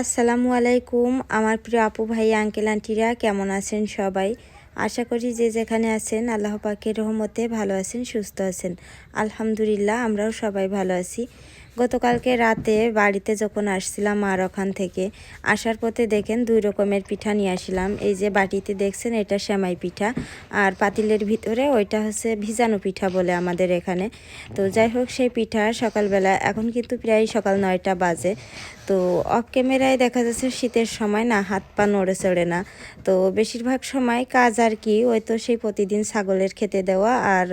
আসসালামু আলাইকুম, আমার প্রিয় আপু ভাই আঙ্কেল আন্টিরা কেমন আছেন সবাই? আশা করি যে যেখানে আছেন, আল্লাহ পাকের রহমতে ভালো আছেন, সুস্থ আছেন। আলহামদুলিল্লাহ, আমরাও সবাই ভালো আছি। গতকালকে রাতে বাড়িতে যখন আসছিলাম আর ওখান থেকে, আসার পথে দেখেন দুই রকমের পিঠা নিয়ে আসলাম। এই যে বাটিতে দেখছেন, এটা সেমাই পিঠা আর পাতিলের ভিতরে ওইটা হচ্ছে ভিজানো পিঠা বলে আমাদের এখানে। তো যাই হোক, সেই পিঠা সকালবেলা, এখন কিন্তু প্রায় সকাল নয়টা বাজে। তো অফ ক্যামেরায় দেখা যাচ্ছে শীতের সময় না হাত পা নড়ে চড়ে না। তো বেশিরভাগ সময় কাজ আর কি, ওই তো সেই প্রতিদিন ছাগলের খেতে দেওয়া আর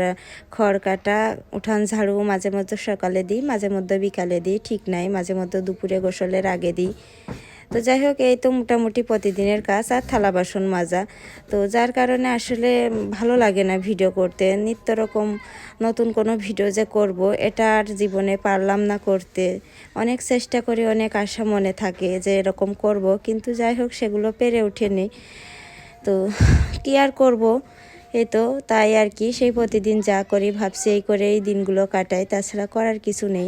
খড় কাটা, উঠান ঝাড়ু মাঝে মধ্যে সকালে দিই, মাঝে মধ্যে বিকালে দিই, ঠিক নাই, মাঝে মধ্যে দুপুরে গোসলের আগে দিই। তো যাই হোক, এই তো মোটামুটি প্রতিদিনের কাজ আর থালা বাসন মাজা। তো যার কারণে আসলে ভালো লাগে না ভিডিও করতে। নিত্য রকম নতুন কোনো ভিডিও যে করব, এটা আর জীবনে পারলাম না করতে। অনেক চেষ্টা করি, অনেক আশা মনে থাকে যে এরকম করব, কিন্তু যাই হোক, সেগুলো পেরে ওঠেনি। তো কি আর করব? এই তো, তাই আর কি, সেই প্রতিদিন যা করি, ভাবছি এই করে এই দিনগুলো কাটাই। তাছাড়া করার কিছু নেই।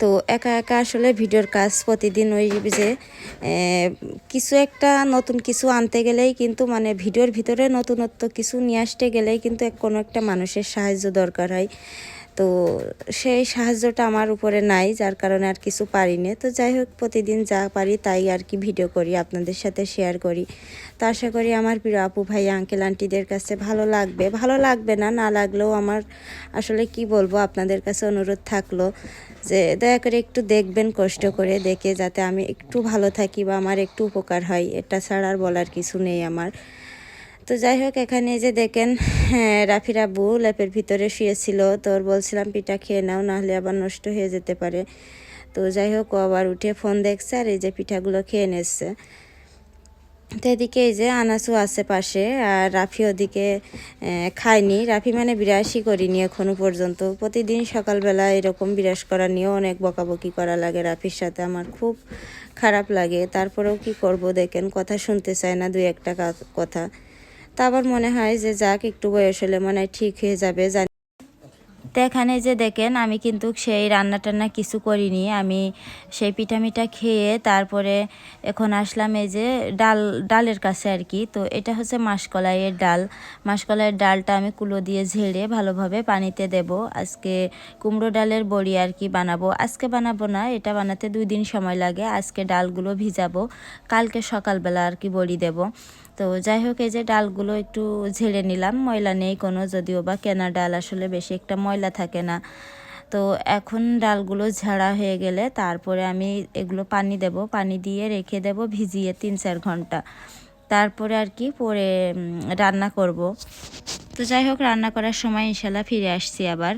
তো একা একা আসলে ভিডিওর কাজ প্রতিদিন ওই যে কিছু একটা নতুন কিছু আনতে গেলেই কিন্তু মানে ভিডিওর ভিতরে নতুনত্ব কিছু নিয়ে আসতে গেলেই কিন্তু কোনো একটা মানুষের সাহায্য দরকার হয়। তো সেই সাহায্যটা আমার উপরে নাই, যার কারণে আর কিছু পারি না তো যাই হোক, প্রতিদিন যা পারি তাই আর কি ভিডিও করি, আপনাদের সাথে শেয়ার করি। তো আশা করি আমার প্রিয় আপু ভাই আঙ্কেল আন্টিদের কাছে ভালো লাগবে। ভালো লাগবে না না লাগলেও আমার আসলে কি বলব, আপনাদের কাছে অনুরোধ থাকল যে দয়া করে একটু দেখবেন, কষ্ট করে দেখে যাতে আমি একটু ভালো থাকি বা আমার একটু উপকার হয়। এটা ছাড়া আর বলার কিছু নেই আমার। তো যাই হোক এখানে যে দেখেন হ্যাঁ রাফির আব্বু ল্যাপের ভিতরে শুয়েছিল। তোর বলছিলাম, পিঠা খেয়ে নাও, নাহলে আবার নষ্ট হয়ে যেতে পারে। তো যাই হোক ও আবার উঠে ফোন দেখছে আর এই যে পিঠাগুলো খেয়ে নিচ্ছে। তো এদিকে এই যে আনাসু আছে পাশে আর রাফি ওদিকে খায়নি। রাফি মানে বিরাশই করিনি এখনও পর্যন্ত। প্রতিদিন সকালবেলা এরকম বিরাস করা নিয়েও অনেক বকাবকি করা লাগে রাফির সাথে। আমার খুব খারাপ লাগে। তারপরেও কি করব দেখেন, কথা শুনতে চায় না দুই একটা কথা। তা আবার মনে হয় যে যাক, একটু বয়স হলে মনে হয় ঠিক হয়ে যাবে, জানি। তো এখানে যে দেখেন, আমি কিন্তু সেই রান্না টান্না কিছু করিনি। আমি সেই পিঠা মিঠা খেয়ে তারপরে এখন আসলাম এই যে ডাল, ডালের কাছে আর কি। তো এটা হচ্ছে মাসকলাইয়ের ডাল। মাসকলাইয়ের ডালটা আমি কুলো দিয়ে ঝেড়ে ভালোভাবে পানিতে দেব। আজকে কুমড়ো ডালের বড়ি আর কি বানাবো। আজকে বানাবো না, এটা বানাতে দুই দিন সময় লাগে। আজকে ডালগুলো ভিজাবো। কালকে সকালবেলা আর কি বড়ি দেব। তো যাই হোক, এই যে ডালগুলো একটু ঝেড়ে নিলাম। ময়লা নেই কোনো, যদিও বা কেনা ডাল আসলে বেশি একটা ময়লা থাকে না। তো এখন ডালগুলো ঝাড়া হয়ে গেলে তারপরে আমি এগুলো পানি দেব। পানি দিয়ে রেখে দেব ভিজিয়ে তিন চার ঘণ্টা। তারপরে আর কি পরে রান্না করব। তো যাই হোক, রান্না করার সময় ইনশাল্লাহ ফিরে আসছি আবার।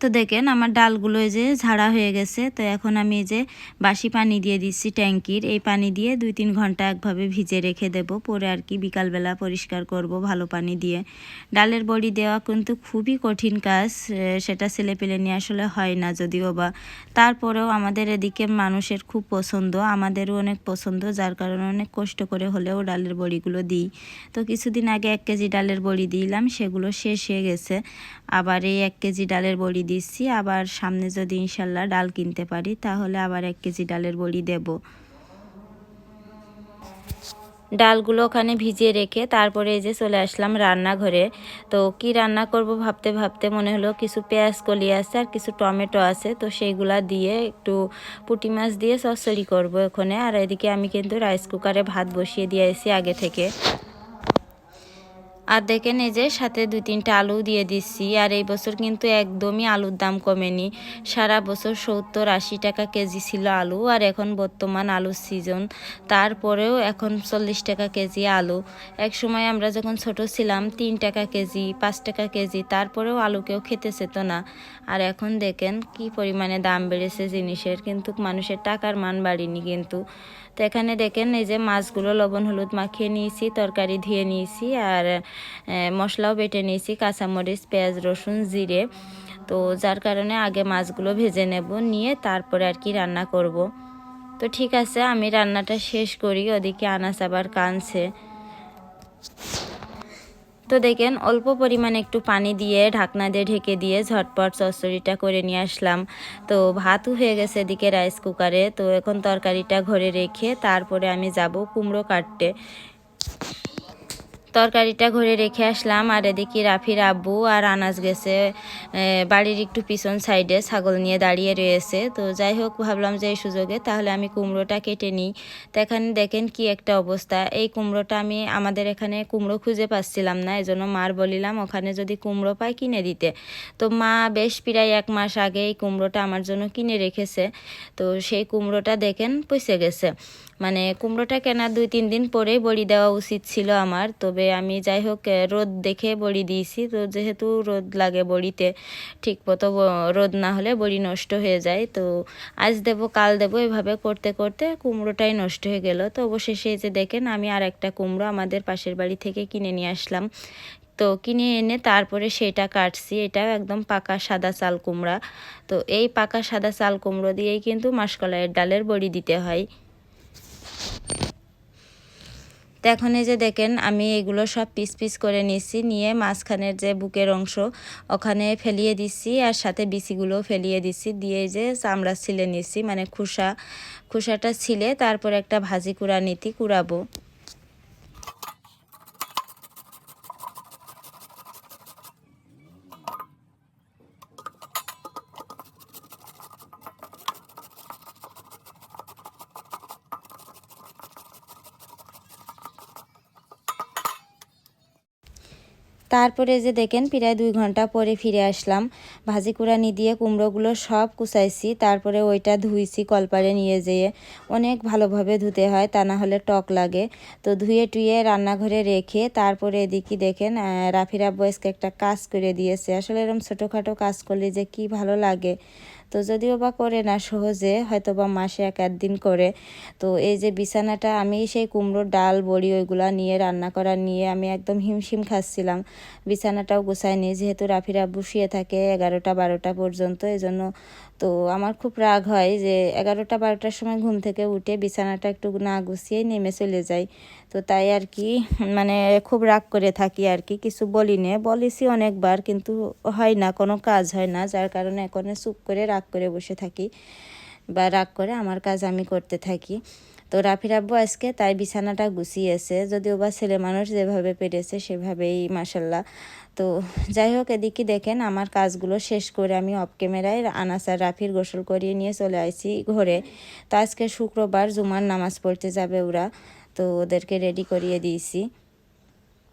তো দেখেন আমার ডালগুলো যে ঝাড়া হয়ে গেছে। তো এখন আমি এই যে বাসি পানি দিয়ে দিচ্ছি ট্যাঙ্কির এই পানি দিয়ে দুই তিন ঘণ্টা একভাবে ভিজে রেখে দেব। পরে আর কি বিকালবেলা পরিষ্কার করব ভালো পানি দিয়ে। ডালের বড়ি দেওয়া কিন্তু খুবই কঠিন কাজ সেটা ছেলে পেলে নিয়ে আসলে হয় না যদিও বা। তারপরেও আমাদের এদিকে মানুষের খুব পছন্দ, আমাদেরও অনেক পছন্দ, যার কারণে অনেক কষ্ট করে হলেও ডালের বড়িগুলো দিই। তো কিছুদিন আগে এক কেজি ডালের বড়ি দিলাম, সেগুলো শেষ হয়ে গেছে। আবার এই এক কেজি ডালের বড়ি দিচ্ছি। আবার সামনে যদি ইনশাল্লাহ ডাল কিনতে পারি, তাহলে আবার এক কেজি ডালের বড়ি দেব। ডালগুলো ওখানে ভিজিয়ে রেখে তারপরে এই যে চলে আসলাম রান্নাঘরে। তো কি রান্না করব ভাবতে ভাবতে মনে হলো কিছু পেঁয়াজ কলি আছে আর কিছু টমেটো আছে, তো সেইগুলা দিয়ে একটু পুটি মাছ দিয়ে সসরি করব ওখানে আর এদিকে আমি কিন্তু রাইস কুকারে ভাত বসিয়ে দিয়েছি আগে থেকে। আর দেখেন এই যে সাথে দুই তিনটা আলু দিয়ে দিচ্ছি। আর এই বছর কিন্তু একদমই আলুর দাম কমেনি। সারা বছর সত্তর আশি টাকা কেজি ছিল আলু আর এখন বর্তমান আলুর সিজন তারপরেও এখন চল্লিশ টাকা কেজি আলু। এক সময় আমরা যখন ছোট ছিলাম, তিন টাকা কেজি, পাঁচ টাকা কেজি, তারপরেও আলু কেউ খেতে চেত না। আর এখন দেখেন কি পরিমাণে দাম বেড়েছে জিনিসের। কিন্তু মানুষের টাকার মান বাড়িনি কিন্তু। তো এখানে দেখেন এই যে মাছগুলো লবণ, হলুদ মাখিয়ে নিয়েছি, তরকারি ধুয়ে নিয়েছি আর মশলাও বেটে নিয়েছি, কাঁচামরিচ, পেঁয়াজ, রসুন, জিরে তো যার কারণে আগে মাছগুলো ভেজে নেব, নিয়ে তারপরে আর কি রান্না করব। তো ঠিক আছে, আমি রান্নাটা শেষ করি, ওদিকে আনাস আবার কানছে তো দেখেন, অল্প পরিমাণে একটু পানি দিয়ে ঢাকনা দিয়ে ঢেকে দিয়ে ঝটপট চচ্চড়িটা করে নিয়ে আসলাম। তো ভাতও হয়ে গেছে এদিকে রাইস কুকারে। তো এখন তরকারিটা ঘরে রেখে তারপরে আমি যাব কুমড়ো কাটতে। তরকারিটা ঘরে রেখে আসলাম, আর এদিকে রাফির আব্বু আর আনাজ গেছে বাড়ির একটু পিছন সাইডে ছাগল নিয়ে দাঁড়িয়ে রয়েছে। তো যাই হোক, ভাবলাম যে এই সুযোগে তাহলে আমি কুমড়োটা কেটে নিই। তো এখানে দেখেন কি একটা অবস্থা। এই কুমড়োটা আমি আমাদের এখানে কুমড়ো খুঁজে পাচ্ছিলাম না, এজন্য মার বলিলাম, ওখানে যদি কুমড়ো পাই কিনে দিতে। তো মা বেশ প্রায় এক মাস আগে এই কুমড়োটা আমার জন্য কিনে রেখেছে। তো সেই কুমড়োটা দেখেন পচে গেছে। মানে কুমড়োটা কেনার দুই, তিন দিন পরেই বড়ি দেওয়া উচিত ছিল আমার। তবে আমি যাই হোক রোদ দেখে বড়ি দিয়েছি। তো যেহেতু রোদ লাগে বড়িতে ঠিক মতো রোদ না হলে বড়ি নষ্ট হয়ে যায়। তো আজ দেবো, কাল দেবো এভাবে করতে করতে কুমড়োটাই নষ্ট হয়ে গেল। তো অবশেষে যে দেখেন, আমি আর একটা কুমড়ো আমাদের পাশের বাড়ি থেকে কিনে নিয়ে আসলাম। তো কিনে এনে তারপরে সেটা কাটছি। এটা একদম পাকা সাদা চাল কুমড়া। তো এই পাকা সাদা চাল কুমড়ো দিয়েই কিন্তু মাসকলাইয়ের ডালের বড়ি দিতে হয়। তো এখন এই যে দেখেন, আমি এগুলো সব পিস পিস করে নিচ্ছি নিয়ে মাঝখানের যে বুকের অংশ ওখানে ফেলিয়ে দিচ্ছি আর সাথে বিসিগুলো ফেলিয়ে দিচ্ছি। দিয়ে যে চামড়া ছিলে নিচ্ছি মানে খুসা, খুসাটা ছিলে, তারপর একটা ভাজি কুড়া নিতি কুড়াবো। তারপরে যে দেখেন প্রায় দুই ঘণ্টা পরে ফিরে আসলাম। ভাজি কুড়ানি দিয়ে কুমড়োগুলো সব কুচাইছি, তারপরে ওইটা ধুইছি কলপারে নিয়ে যেয়ে। অনেক ভালোভাবে ধুতে হয়, তা না হলে টক লাগে। তো ধুয়ে টুয়ে রান্নাঘরে রেখে তারপরে এদিকে দেখেন রাফিরা বয়স্ক একটা কাজ করে দিয়েছে। আসলে এরকম ছোটোখাটো কাজ করলে যে কি ভালো লাগে। তো যদিও বা করে না সহজে হয়তো বা মাসে এক দিন করে। তো এই যে বিছানাটা, আমি সেই কুমড়োর ডাল, বড়ি ওইগুলা নিয়ে রান্না করা নিয়ে আমি একদম হিমশিম খাচ্ছিলাম। বিছানাটাও গুছাই নিই যেহেতু রাফিরা বসিয়ে থাকে এগারোটা, বারোটা পর্যন্ত, এজন্য তো আমার খুব রাগ হয় যে এগারোটা, বারোটার সময় ঘুম থেকে উঠে বিছানাটা একটু না গুছিয়েই নেমে চলে যাই। তো তাই আর কি মানে খুব রাগ করে থাকি আর কি, কিছু বলি নে বলেছি অনেকবার, কিন্তু হয় না, কোনো কাজ হয় না, যার কারণে এখন চুপ করে রাগ করে বসে থাকি বা রাগ করে আমার কাজ আমি করতে থাকি। তো রাফির আব্বু আজকে তাই বিছানাটা গুছিয়েছে, যদিও বা ছেলে মানুষ যেভাবে পেরেছে সেভাবেই মাসাল্লাহ তো যাই হোক, এদিকে দেখেন আমার কাজগুলো শেষ করে আমি অফ ক্যামেরায় আনাসার রাফির গোসল করিয়ে নিয়ে চলে আসি ঘরে। তো আজকে শুক্রবার জুমার নামাজ পড়তে যাবে ওরা। তো ওদেরকে রেডি করিয়ে দিয়েছি।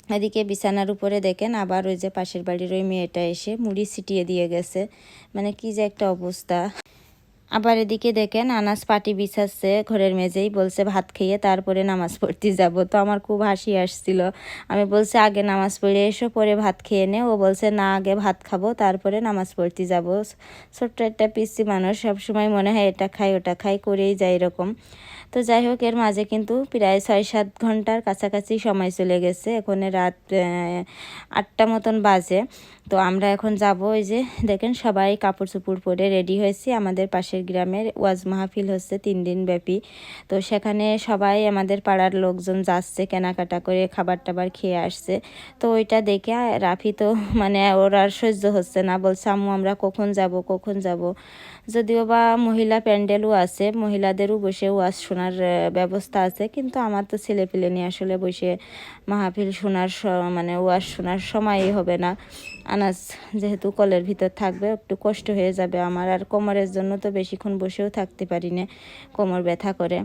এদিকে বিছানার উপরে দেখেন আবার ওই যে পাশের বাড়ির ওই মেয়েটা এসে মুড়ি ছিটিয়ে দিয়ে গেছে। মানে কি যে একটা অবস্থা। আবার এদিকে দেখেন আনাস পাটি বিছাচ্ছে, ঘরের মেঝেই বলছে, ভাত খেয়ে তারপরে নামাজ পড়তে যাব। তো আমার খুব হাসি আসছিল। আমি বলছি, আগে নামাজ পড়ে এসো, পরে ভাত খেয়ে নে। ও বলছে, না, আগে ভাত খাব, তারপরে নামাজ পড়তে যাব। ছোট্ট একটা পিসি মানুষ, সবসময় মনে হয়, এটা খাই ওটা খাই করেই যায় এরকম। তো যাই হোক, এর মাঝে কিন্তু প্রায় ছয় সাত ঘণ্টার কাছাকাছি সময় চলে গেছে। এখন রাত আটটা মতন বাজে। তো আমরা এখন যাব ওই যে, দেখেন সবাই কাপড় চুপড় পরে রেডি হয়েছি। আমাদের পাশের গ্রামের ওয়াজ মাহফিল হচ্ছে তিন দিন ব্যাপী। তো সেখানে সবাই আমাদের পাড়ার লোকজন যাচ্ছে, কেনাকাটা করে খাবার টাবার খেয়ে আসছে। তো ওইটা দেখে রাফি তো মানে ওর আর সহ্য হচ্ছে না। বলছে, আম্মু, আমরা কখন যাব কখন যাব? যদিও বা মহিলা প্যান্ডেলও আছে, মহিলাদেরও বসে ওয়াজ শোনার ব্যবস্থা আছে, কিন্তু আমার তো ছেলে পেলে নিয়ে আসলে বসে মাহফিল শোনার মানে ওয়াজ শোনার সময়ই হবে না। আনাজ যেহেতু কলের ভিতর থাকবে, একটু কষ্ট হয়ে যাবে আমার, আর কোমরের জন্য তো বেশিক্ষণ বসেও থাকতে পারি না, কোমর ব্যথা করে।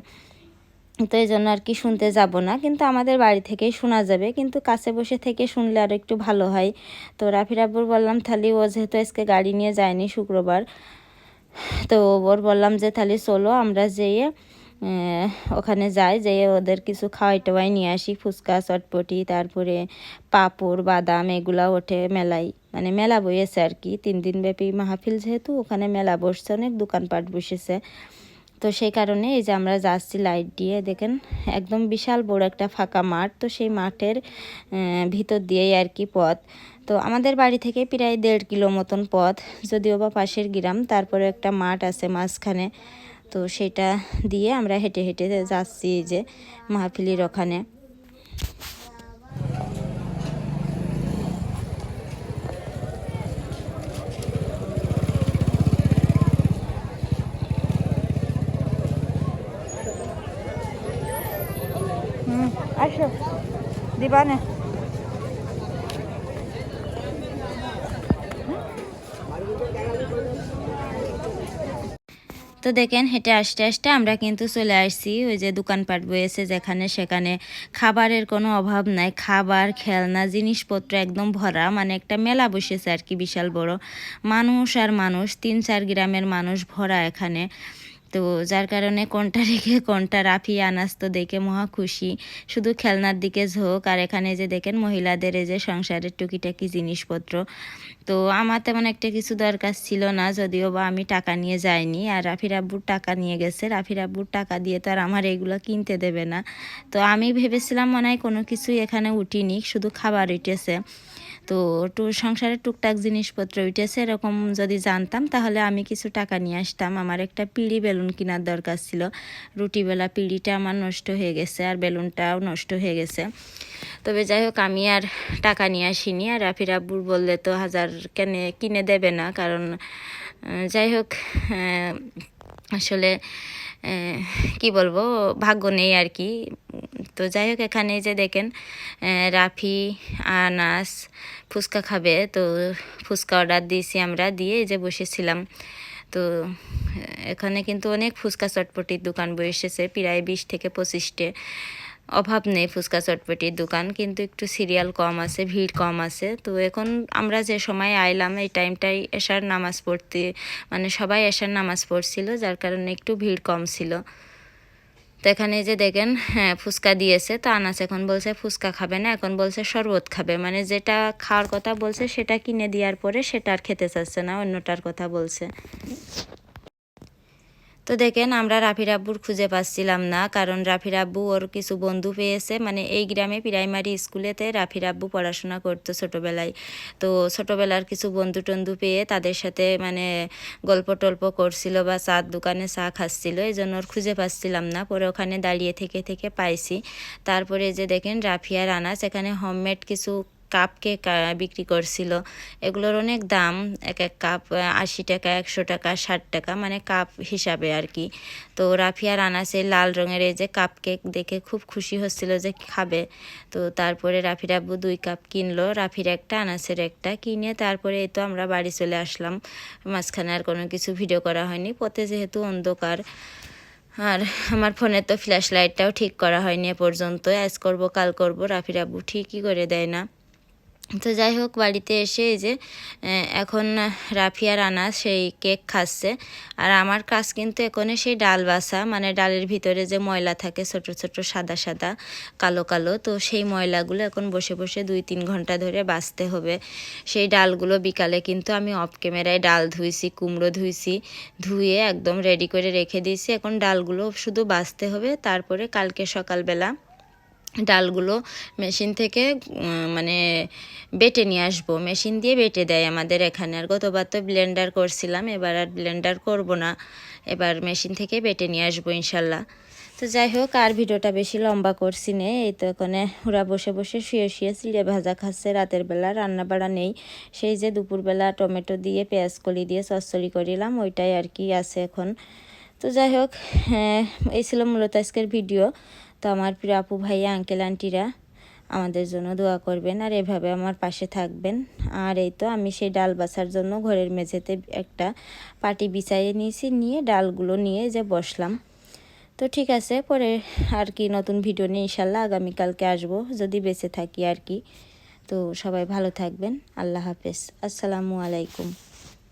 তো এই জন্য আর কি শুনতে যাব না, কিন্তু আমাদের বাড়ি থেকেই শোনা যাবে, কিন্তু কাছে বসে থেকে শুনলে আর একটু ভালো হয়। তো রাফিরাবুর বললাম, তাহলে ও যেহেতু আজকে গাড়ি নিয়ে যায়নি শুক্রবার তো ওর বললাম যে, তাহলে চলো আমরা যেয়ে ওখানে যাই, যেয়ে ওদের কিছু খাওয়াই টাওয়াই নিয়ে আসি, ফুচকা, চটপটি, তারপরে পাঁপড়, বাদাম, এগুলা ওঠে মেলাই মানে মেলা বইয়েছে আর কি, তিন দিন ব্যাপী মাহফিল যেহেতু, ওখানে মেলা বসছে, অনেক দোকানপাট বসেছে। তো সেই কারণে এই যে আমরা যাচ্ছি লাইট দিয়ে, দেখেন একদম বিশাল বড় একটা ফাঁকা মাঠ। তো সেই মাঠের ভিতর দিয়েই আর কি পথ। তো আমাদের বাড়ি থেকে প্রায় দেড় কিলো মতন পথ, যদিও বা পাশের গ্রাম, তারপরে একটা মাঠ আছে মাঝখানে। তো সেটা দিয়ে আমরা হেঁটে হেঁটে যাচ্ছি এই যে মাহফিলির ওখানে। তো দেখেন, হেঁটে আসতে আসতে আমরা কিন্তু চলে আসছি ওই যে দোকানপাট বয়েছে যেখানে সেখানে খাবারের কোনো অভাব নাই। খাবার, খেলনা, জিনিসপত্র একদম ভরা মানে একটা মেলা বসেছে আর কি, বিশাল বড়। মানুষ আর মানুষ, তিন চার গ্রামের মানুষ ভরা এখানে। তো যার কারণে কোনটা রেখে কোনটা রাফি আনাস তো দেখে মহা খুশি। শুধু খেলনার দিকে ঝোঁক আর এখানে যে দেখেন মহিলাদের এই যে সংসারের টুকিটাকি জিনিসপত্র। তো আমার তেমন একটা কিছু দরকার ছিল না, যদিও বা আমি টাকা নিয়ে যাইনি। আর রাফির আব্বুর টাকা নিয়ে গেছে। রাফির আব্বুর টাকা দিয়ে তো আর আমার এগুলো কিনতে দেবে না। তো আমি ভেবেছিলাম মনে হয় কোনো কিছুই এখানে উঠিনি, শুধু খাবার উঠেছে। তো টু সংসারের টুকটাক জিনিসপত্র উঠেছে এরকম যদি জানতাম, তাহলে আমি কিছু টাকা নিয়ে আসতাম। আমার একটা পিড়ি বেলুন কেনার দরকার ছিল। রুটিবেলা পিড়িটা আমার নষ্ট হয়ে গেছে আর বেলুনটাও নষ্ট হয়ে গেছে। তবে যাই হোক, আমি আর টাকা নিয়ে আসিনি। আর রাফির আব্বুর বললে তো হাজার কেনে, কিনে দেবে না। কারণ যাই হোক আসলে কি বলব, ভাগ্য নেই আর কি। তো যাই হোক, এখানে যে দেখেন রাফি, আনাস ফুচকা খাবে। তো ফুচকা অর্ডার দিয়েছি আমরা, দিয়ে যে বসেছিলাম। তো, এখানে কিন্তু অনেক ফুচকা চটপটির দোকান বসেছে, প্রায় বিশ থেকে পঁচিশটে। অভাব নেই ফুচকা চটপটির দোকান, কিন্তু একটু সিরিয়াল কম আছে, ভিড় কম আছে। তো এখন আমরা যে সময় আইলাম, এই টাইমটাই এশার নামাজ পড়তে মানে সবাই এশার নামাজ পড়ছিল, যার কারণে একটু ভিড় কম ছিল। তো এখানে যে দেখেন হ্যাঁ ফুচকা দিয়েছে, তো আনাস এখন বলছে ফুচকা খাবে না, এখন বলছে শরবত খাবে। মানে যেটা খাওয়ার কথা বলছে, সেটা কিনে দেওয়ার পরে সেটা আর খেতে চাচ্ছে না, অন্যটার কথা বলছে। তো দেখেন, আমরা রাফির আব্বুর খুঁজে পাচ্ছিলাম না, কারণ রাফির আব্বু ওর কিছু বন্ধু পেয়েছে। মানে এই গ্রামে প্রাইমারি স্কুলেতে রাফির আব্বু পড়াশোনা করতো ছোটোবেলায়। তো ছোটোবেলার কিছু বন্ধু টন্ধু পেয়ে তাদের সাথে মানে গল্প টল্প করছিল বা চার দোকানে চা খাচ্ছিল, এই জন্য ওর খুঁজে পাচ্ছিলাম না। পরে ওখানে দাঁড়িয়ে থেকে থেকে পাইছি। তারপরে যে দেখেন রাফিয়ার আনাস এখানে হোমমেড কিছু কাপ কেক বিক্রি করছিল। এগুলোর অনেক দাম, এক এক কাপ আশি টাকা, একশো টাকা, ষাট টাকা মানে কাপ হিসাবে আর কি। তো রাফিয়ার আনাসে লাল রঙের এই যে কাপ কেক দেখে খুব খুশি হচ্ছিল যে খাবে। তো তারপরে রাফির আব্বু দুই কাপ কিনলো, রাফির একটা, আনাসের একটা, কিনে তারপরে এই তো আমরা বাড়ি চলে আসলাম। মাঝখানে আর কোনো কিছু ভিডিও করা হয়নি, পথে যেহেতু অন্ধকার। আর আমার ফোনে তো ফ্ল্যাশ লাইটটাও ঠিক করা হয়নি এ পর্যন্ত আজ করব কাল করব, রাফির আব্বু ঠিকই করে দেয় না। তো যাই হোক, বাড়িতে এসে এই যে এখন রাফিয়ার আনা সেই কেক খাচ্ছে। আর আমার কাজ কিন্তু এখনে সেই ডাল বাসা মানে ডালের ভিতরে যে ময়লা থাকে, ছোট ছোট, সাদা সাদা, কালো কালো, তো সেই ময়লাগুলো এখন বসে বসে দুই তিন ঘণ্টা ধরে বাছতে হবে। সেই ডালগুলো বিকালে কিন্তু আমি অফ ক্যামেরায় ডাল ধুইছি, কুমড়ো ধুইছি, ধুয়ে একদম রেডি করে রেখে দিয়েছি। এখন ডালগুলো শুধু বাছতে হবে, তারপরে কালকে সকালবেলা ডালগুলো মেশিন থেকে মানে বেটে নিয়ে আসব। মেশিন দিয়ে বেটে দেয় আমাদের এখানে। আর গতবার তো ব্লেন্ডার করছিলাম, এবার আর ব্লেন্ডার করব না। এবার মেশিন থেকে বেটে নিয়ে আসব ইনশাল্লাহ। তো যাই হোক, আর ভিডিওটা বেশি লম্বা করছি নে। এই তো এখানে ওরা বসে বসে শুয়ে শুয়ে চিড়ে ভাজা খাচ্ছে। রাতের বেলা রান্না বাড়া নেই। সেই যে দুপুরবেলা টমেটো দিয়ে, পেঁয়াজ কলি দিয়ে সসরি করিলাম, ওইটাই আর কি আছে এখন। তো যাই হোক হ্যাঁ এই ছিল মূলত আজকের ভিডিও। তো আমার প্রিয় আপু ভাইয়া আঙ্কেল আন্টিরা আমাদের জন্য দোয়া করবেন আর এভাবে আমার পাশে থাকবেন। আর এই তো আমি সেই ডাল বাছার জন্য ঘরের মেঝেতে একটা পাটি বিছাইয়ে নিয়েছি, নিয়ে ডালগুলো নিয়ে যে বসলাম। তো ঠিক আছে, পরে আর কি নতুন ভিডিও নিয়ে ইনশাল্লাহ আগামীকালকে আসব, যদি বেঁচে থাকি আর কি। তো সবাই ভালো থাকবেন, আল্লাহ হাফেজ। আসসালামু আলাইকুম।